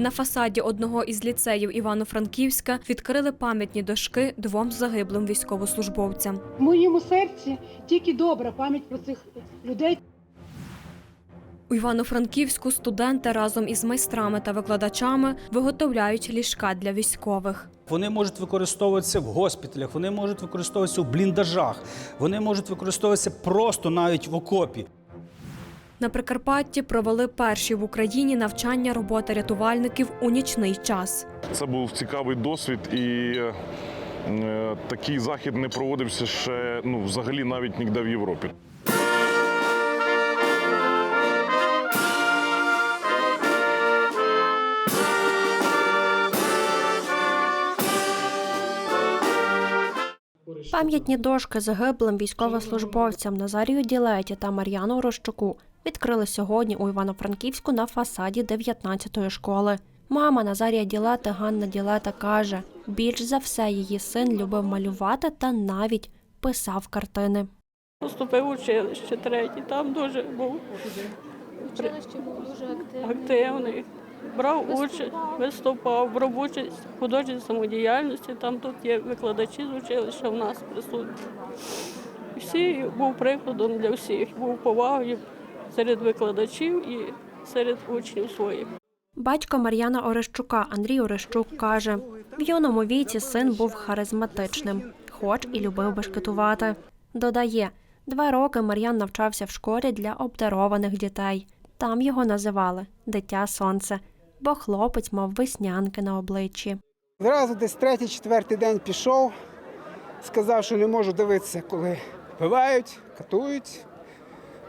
На фасаді одного із ліцеїв Івано-Франківська відкрили пам'ятні дошки двом загиблим військовослужбовцям. В моєму серці тільки добра пам'ять про цих людей. У Івано-Франківську студенти разом із майстрами та викладачами виготовляють ліжка для військових. Вони можуть використовуватися в госпіталях, вони можуть використовуватися в бліндажах, вони можуть використовуватися просто навіть в окопі. На Прикарпатті провели перші в Україні навчання роботи рятувальників у нічний час. Це був цікавий досвід, і е, такий захід не проводився ще ну, взагалі навіть ніде в Європі. Пам'ятні дошки загиблим військовослужбовцям Назарію Ділеті та Мар'яну Рощуку відкрили сьогодні у Івано-Франківську на фасаді 19-ї школи. Мама Назарія Ділети Ганна Ділета каже, більш за все її син любив малювати та навіть писав картини. Поступив училище третій, там дуже був Училище був дуже активний. активний. Брав участь, виступав, брав участь в художній самодіяльності. Там тут є викладачі з училища в нас присутні. Всі був прикладом для всіх, був повагою серед викладачів і серед учнів своїх. Батько Мар'яна Орещука Андрій Орещук каже, в юному віці син був харизматичним, хоч і любив бешкетувати. Додає, два роки Мар'ян навчався в школі для обдарованих дітей. Там його називали Дитя Сонце, бо хлопець мав веснянки на обличчі. Зразу десь третій, четвертий день пішов, сказав, що не можу дивитися, коли вбивають, катують.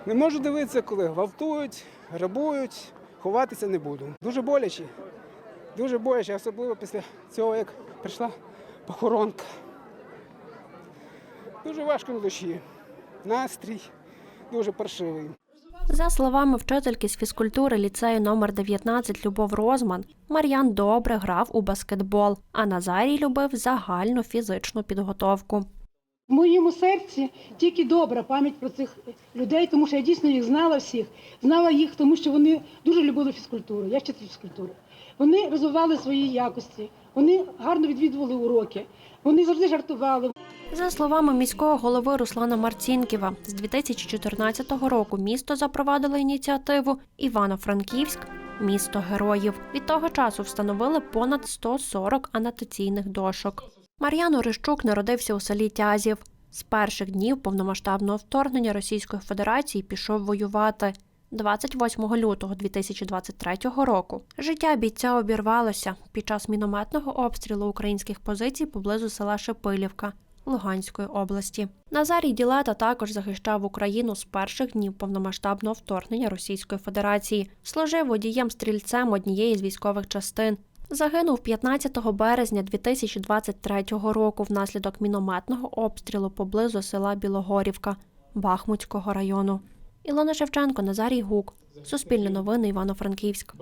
Не можу дивитися, коли гвалтують, грабують, ховатися не буду. Дуже боляче, дуже боляче, особливо після цього, як прийшла похоронка. Дуже важко на душі. Настрій дуже паршивий. За словами вчительки з фізкультури ліцею номер 19 Любов Розман, Мар'ян добре грав у баскетбол, а Назарій любив загальну фізичну підготовку. В моєму серці тільки добра пам'ять про цих людей, тому що я дійсно їх знала всіх. Знала їх, тому що вони дуже любили фізкультуру. Я вчитель фізкультури. Вони розвивали свої якості, вони гарно відвідували уроки, вони завжди жартували. За словами міського голови Руслана Марцінківа, з 2014 року місто запровадило ініціативу Івано-Франківськ місто героїв. Від того часу встановили понад 140 анотаційних дошок. Мар'ян Орищук народився у селі Тязів. З перших днів повномасштабного вторгнення Російської Федерації пішов воювати. 28 лютого 2023 року життя бійця обірвалося під час мінометного обстрілу українських позицій поблизу села Шепилівка Луганської області. Назарій Ділета також захищав Україну з перших днів повномасштабного вторгнення Російської Федерації. Служив водієм-стрільцем однієї з військових частин. Загинув 15 березня 2023 року внаслідок мінометного обстрілу поблизу села Білогорівка Бахмутського району. Ілона Шевченко, Назарій Гук. Суспільне новини Івано-Франківськ.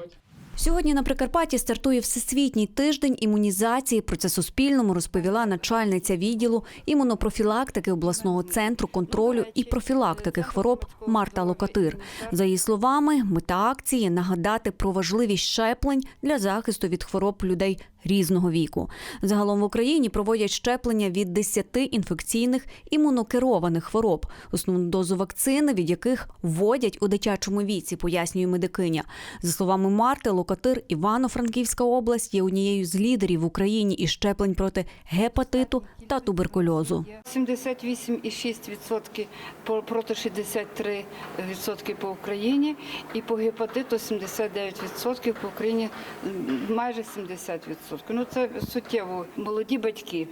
Сьогодні на Прикарпатті стартує всесвітній тиждень імунізації. Про це Суспільному розповіла начальниця відділу імунопрофілактики обласного центру контролю і профілактики хвороб Марта Локатир. За її словами, мета акції нагадати про важливість щеплень для захисту від хвороб людей різного віку. Загалом в Україні проводять щеплення від 10 інфекційних імунокерованих хвороб, основну дозу вакцини, від яких вводять у дитячому віці, пояснює медикиня. За словами Марти, Локатир, Івано-Франківська область є однією з лідерів в Україні із щеплень проти гепатиту та туберкульозу. 78,6% по- проти 63% по Україні і по гепатиту 79% по Україні майже 70%. Ну це суттєво. Молоді батьки.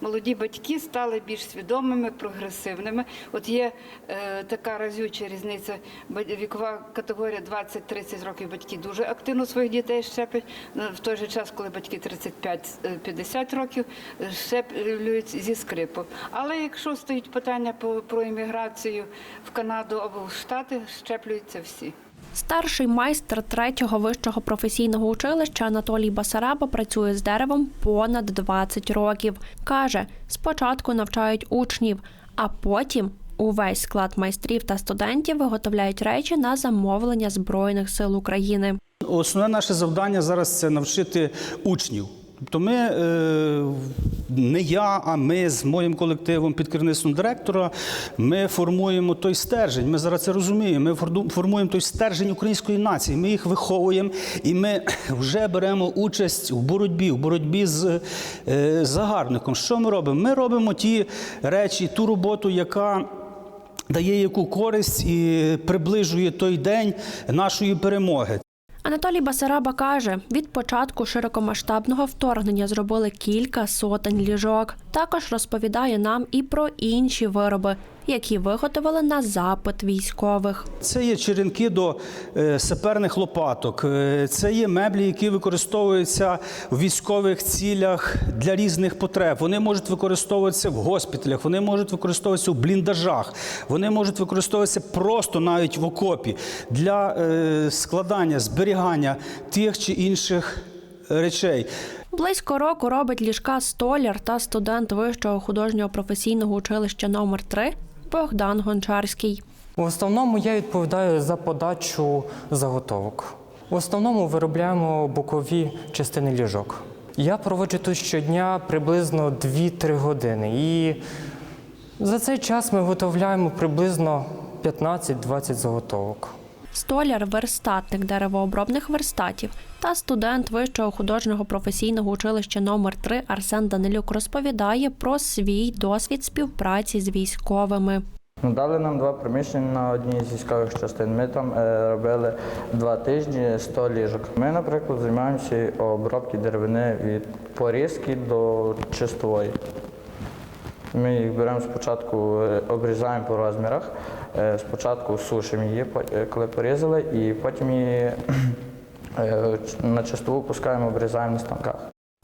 Молоді батьки стали більш свідомими, прогресивними. От є е, така разюча різниця. Вікова категорія 20-30 років батьки дуже активно своїх дітей щеплять. Ну, В той же час, коли батьки 35-50 років е, щеплюють зі скрипу. Але якщо стоїть питання по- про імміграцію в Канаду або в Штати, щеплюються всі. Старший майстер третього вищого професійного училища Анатолій Басараба працює з деревом понад 20 років. Каже, спочатку навчають учнів, а потім увесь склад майстрів та студентів виготовляють речі на замовлення Збройних сил України. Основне наше завдання зараз це навчити учнів. Тобто ми, е, не я, а ми з моїм колективом під керівництвом директора, ми формуємо той стержень. Ми зараз це розуміємо. Ми формуємо той стержень української нації. Ми їх виховуємо і ми вже беремо участь в боротьбі, в боротьбі з е, загарбником. Що ми робимо? Ми робимо ті речі, ту роботу, яка дає яку користь і приближує той день нашої перемоги. Анатолій Басараба каже, від початку широкомасштабного вторгнення зробили кілька сотень ліжок. Також розповідає нам і про інші вироби, які виготовили на запит військових. Це є черенки до е, саперних лопаток, е, це є меблі, які використовуються в військових цілях для різних потреб. Вони можуть використовуватися в госпіталях, вони можуть використовуватися в бліндажах, вони можуть використовуватися просто навіть в окопі для е, складання, зберігання тих чи інших речей. Близько року робить ліжка столяр та студент вищого художнього професійного училища номер 3 Богдан Гончарський. В основному я відповідаю за подачу заготовок. В основному виробляємо бокові частини ліжок. Я проводжу тут щодня приблизно 2-3 години. І за цей час ми виготовляємо приблизно 15-20 заготовок. Столяр, верстатник деревообробних верстатів та студент вищого художнього професійного училища номер 3 Арсен Данилюк розповідає про свій досвід співпраці з військовими. Дали нам два приміщення на одній з військових частин. Ми там е, робили два тижні 100 ліжок. Ми, наприклад, займаємося обробки деревини від порізки до чистової. Ми їх беремо спочатку, е, обрізаємо по розмірах, е, спочатку сушимо її, е, коли порізали, і потім її на чистову пускаємо, обрізаємо на станках.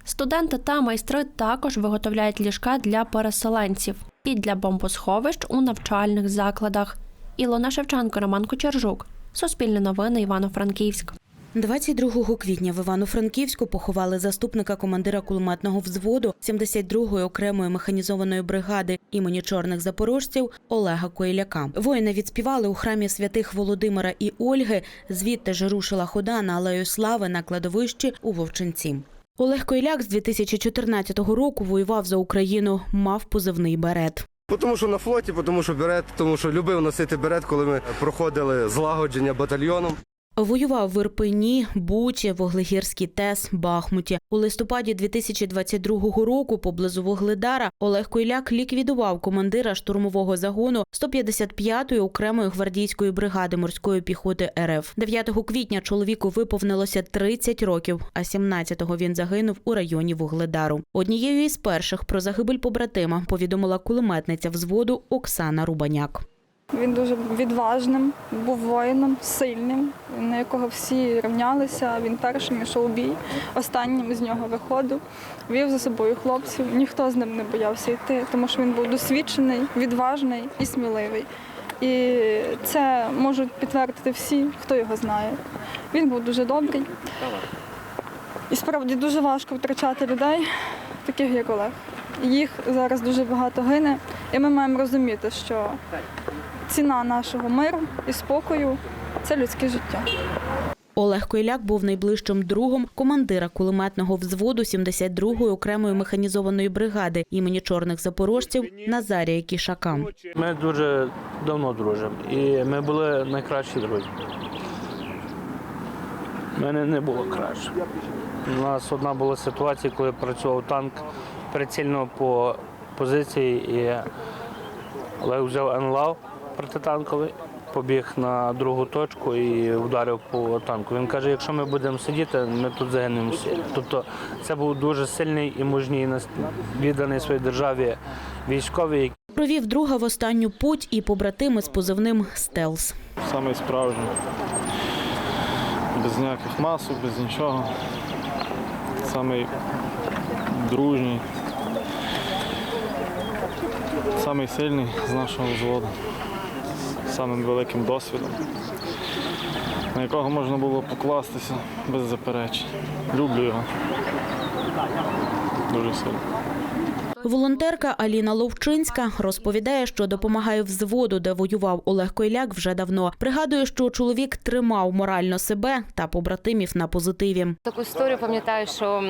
Студенти та майстри також виготовляють ліжка для переселенців і для бомбосховищ у навчальних закладах. Ілона Шевченко, Роман Кочержук. Суспільне новини Івано-Франківськ. 22 квітня в Івано-Франківську поховали заступника командира кулеметного взводу 72-ї окремої механізованої бригади імені чорних запорожців Олега Койляка. Воїни відспівали у храмі святих Володимира і Ольги. Звідти ж рушила хода на алею слави на кладовищі у Вовчинці. Олег Койляк з 2014 року воював за Україну, мав позивний берет. Тому що на флоті, тому що берет, тому що любив носити берет, коли ми проходили злагодження батальйоном. Воював в Ірпені, Бучі, Воглегірській ТЕС, Бахмуті. У листопаді 2022 року поблизу Вогледара Олег Койляк ліквідував командира штурмового загону 155-ї окремої гвардійської бригади морської піхоти РФ. 9 квітня чоловіку виповнилося 30 років, а 17-го він загинув у районі Вугледару. Однією із перших про загибель побратима повідомила кулеметниця взводу Оксана Рубаняк. Він дуже відважним, був воїном, сильним, на якого всі рівнялися. Він першим йшов у бій, останнім з нього виходив, вів за собою хлопців. Ніхто з ним не боявся йти, тому що він був досвідчений, відважний і сміливий. І це можуть підтвердити всі, хто його знає. Він був дуже добрий. І справді дуже важко втрачати людей, таких як Олег. Їх зараз дуже багато гине, і ми маємо розуміти, що ціна нашого миру і спокою це людське життя. Олег Койляк був найближчим другом командира кулеметного взводу 72-ї окремої механізованої бригади імені чорних запорожців Назарія Кішака. Ми дуже давно дружимо і ми були найкращі друзі. У мене не було краще. У нас одна була ситуація, коли працював танк прицільно по позиції, і Олег взяв НЛАВ протитанковий, побіг на другу точку і вдарив по танку. Він каже, якщо ми будемо сидіти, ми тут загинемо всі. Тобто це був дуже сильний і мужній відданий своїй державі військовий, Провів друга в останню путь і побратими з позивним Стелс. Самий справжній. Без ніяких масок, без нічого. Самий дружній. Самий сильний з нашого взводу. Самим великим досвідом, на якого можна було покластися без заперечень. Люблю його. Дуже сильно. Волонтерка Аліна Ловчинська розповідає, що допомагає взводу, де воював Олег Койляк вже давно. Пригадує, що чоловік тримав морально себе та побратимів на позитиві. Таку історію пам'ятаю, що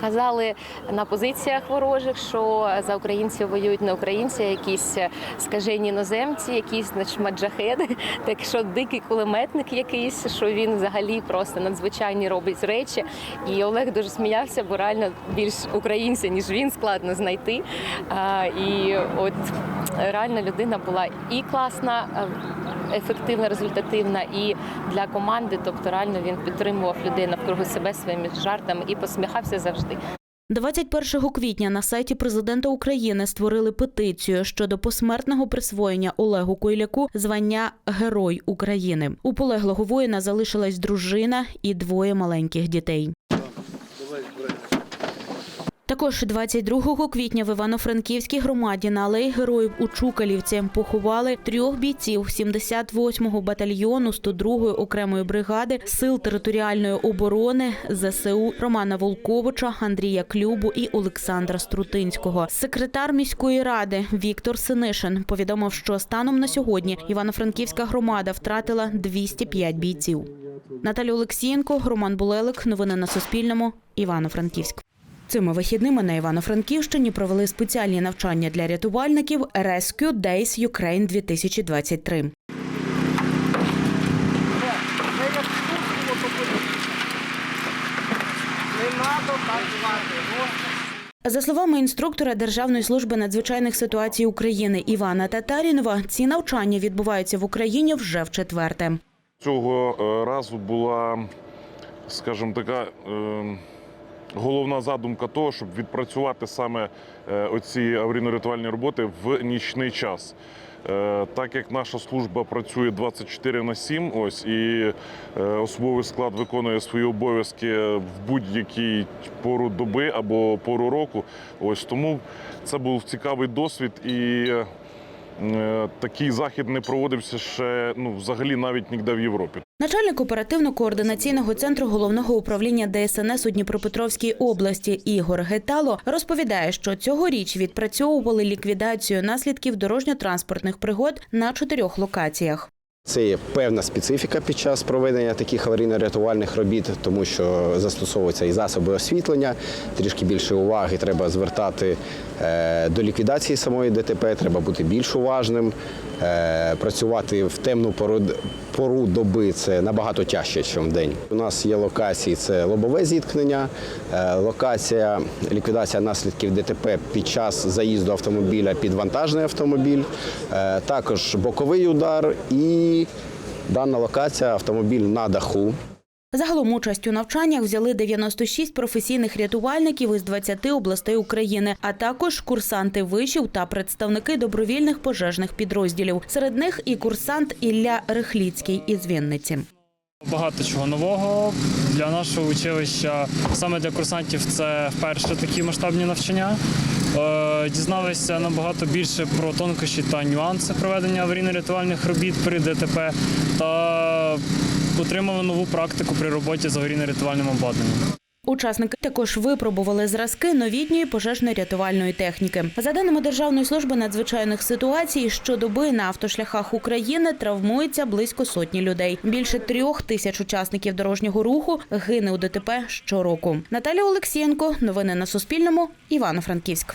казали на позиціях ворожих, що за українців воюють не українці, а якісь скажені іноземці, якісь значить, маджахеди. Так що дикий кулеметник якийсь, що він взагалі просто надзвичайні робить речі. І Олег дуже сміявся, бо реально більш українця, ніж він, складно знайти. І от реально людина була і класна, ефективна, результативна, і для команди. Тобто реально він підтримував людей навкруги себе своїми жартами і посміхався завжди. 21 квітня на сайті президента України створили петицію щодо посмертного присвоєння Олегу Койляку звання Герой України. У полеглого воїна залишилась дружина і двоє маленьких дітей. Також 22 квітня в Івано-Франківській громаді на алеї героїв у Чукалівці поховали трьох бійців 78-го батальйону 102-ї окремої бригади сил територіальної оборони ЗСУ Романа Волковича, Андрія Клюбу і Олександра Струтинського. Секретар міської ради Віктор Синишин повідомив, що станом на сьогодні Івано-Франківська громада втратила 205 бійців. Наталя Олексієнко, Роман Булелик. Новини на Суспільному. Івано-Франківськ. Цими вихідними на Івано-Франківщині провели спеціальні навчання для рятувальників Rescue Days Ukraine 2023. За словами інструктора Державної служби надзвичайних ситуацій України Івана Татарінова, ці навчання відбуваються в Україні вже в четверте. Цього е, разу була, скажімо, така е, головна задумка того, щоб відпрацювати саме е, оці аварійно-рятувальні роботи в нічний час. Е, Так як наша служба працює 24 на 7, ось і е, особовий склад виконує свої обов'язки в будь-якій пору доби або пору року, ось тому це був цікавий досвід і. Е, Такий захід не проводився ще ну взагалі навіть ніде в Європі. Начальник оперативно-координаційного центру головного управління ДСНС у Дніпропетровській області Ігор Гетало розповідає, що цьогоріч відпрацьовували ліквідацію наслідків дорожньо-транспортних пригод на чотирьох локаціях. Це є певна специфіка під час проведення таких аварійно-рятувальних робіт, тому що застосовуються і засоби освітлення, трішки більше уваги треба звертати е, до ліквідації самої ДТП, треба бути більш уважним. Е, Працювати в темну пору, пору доби це набагато тяжче, ніж в день. У нас є локації: це лобове зіткнення, е, локація ліквідація наслідків ДТП під час заїзду автомобіля під вантажний автомобіль, е, також боковий удар і дана локація автомобіль на даху. Загалом участь у навчаннях взяли 96 професійних рятувальників із 20 областей України, а також курсанти вишів та представники добровільних пожежних підрозділів. Серед них і курсант Ілля Рихліцький із Вінниці. Багато чого нового для нашого училища. Саме для курсантів це вперше такі масштабні навчання. Е, Дізналися набагато більше про тонкощі та нюанси проведення аварійно-рятувальних робіт при ДТП та отримали нову практику при роботі з аварійно-рятувальним обладнанням. Учасники також випробували зразки новітньої пожежно-рятувальної техніки. За даними Державної служби надзвичайних ситуацій, щодоби на автошляхах України травмується близько сотні людей. Більше трьох тисяч учасників дорожнього руху гине у ДТП щороку. Наталя Олексієнко. Новини на Суспільному. Івано-Франківськ.